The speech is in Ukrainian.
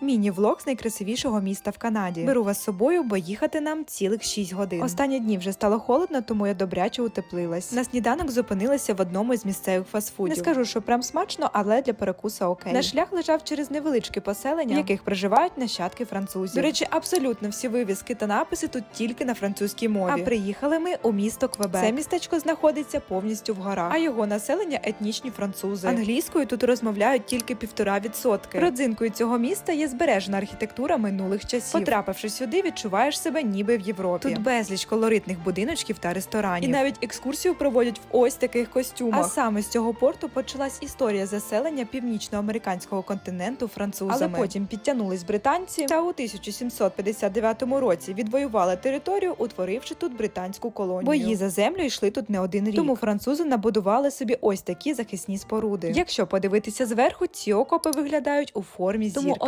Міні-влог з найкрасивішого міста в Канаді. Беру вас з собою, бо їхати нам цілих 6 годин. Останні дні вже стало холодно, тому я добряче утеплилась. На сніданок зупинилася в одному із місцевих фастфудів. Не скажу, що прям смачно, але для перекуса окей. Наш шлях лежав через невеличке поселення, в яких проживають нащадки французів. До речі, абсолютно всі вивіски та написи тут тільки на французькій мові. А приїхали ми у місто Квебек. Це містечко знаходиться повністю в горах, а його населення етнічні французи. Англійською тут розмовляють тільки півтора відсотки. Родзинкою цього міста є збережена архітектура минулих часів. Потрапивши сюди, відчуваєш себе ніби в Європі. Тут безліч колоритних будиночків та ресторанів. І навіть екскурсію проводять в ось таких костюмах. А саме з цього порту почалась історія заселення північноамериканського континенту французами. Але потім підтягнулись британці та у 1759 році відвоювали територію, утворивши тут британську колонію. Бої за землю йшли тут не один рік. Тому французи набудували собі ось такі захисні споруди. Якщо подивитися зверху, ці окопи виглядають у формі Тому зірки.